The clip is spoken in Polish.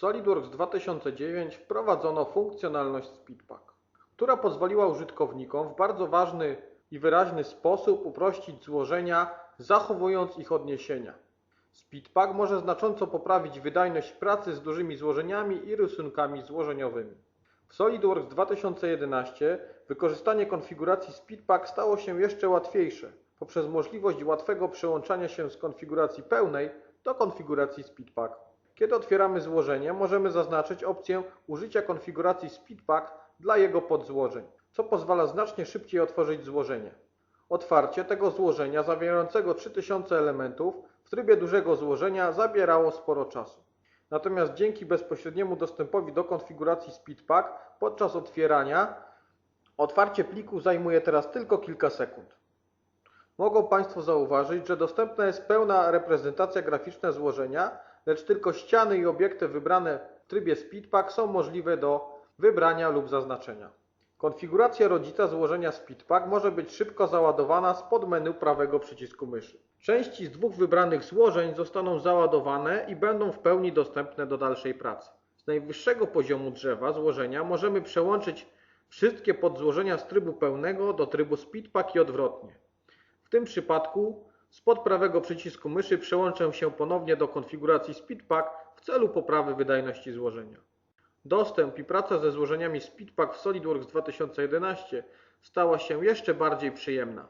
SolidWorks 2009 wprowadzono funkcjonalność SpeedPack, która pozwoliła użytkownikom w bardzo ważny i wyraźny sposób uprościć złożenia, zachowując ich odniesienia. SpeedPack może znacząco poprawić wydajność pracy z dużymi złożeniami i rysunkami złożeniowymi. W SolidWorks 2011 wykorzystanie konfiguracji SpeedPack stało się jeszcze łatwiejsze poprzez możliwość łatwego przełączania się z konfiguracji pełnej do konfiguracji SpeedPack. Kiedy otwieramy złożenie, możemy zaznaczyć opcję użycia konfiguracji SpeedPack dla jego podzłożeń, co pozwala znacznie szybciej otworzyć złożenie. Otwarcie tego złożenia zawierającego 3000 elementów w trybie dużego złożenia zabierało sporo czasu. Natomiast dzięki bezpośredniemu dostępowi do konfiguracji SpeedPack podczas otwierania otwarcie pliku zajmuje teraz tylko kilka sekund. Mogą Państwo zauważyć, że dostępna jest pełna reprezentacja graficzna złożenia, lecz tylko ściany i obiekty wybrane w trybie SpeedPack są możliwe do wybrania lub zaznaczenia. Konfiguracja rodzica złożenia SpeedPack może być szybko załadowana spod menu prawego przycisku myszy. Części z dwóch wybranych złożeń zostaną załadowane i będą w pełni dostępne do dalszej pracy. Z najwyższego poziomu drzewa złożenia możemy przełączyć wszystkie podzłożenia z trybu pełnego do trybu SpeedPack i odwrotnie. W tym przypadku spod prawego przycisku myszy przełączę się ponownie do konfiguracji SpeedPack w celu poprawy wydajności złożenia. Dostęp i praca ze złożeniami SpeedPack w SolidWorks 2011 stała się jeszcze bardziej przyjemna.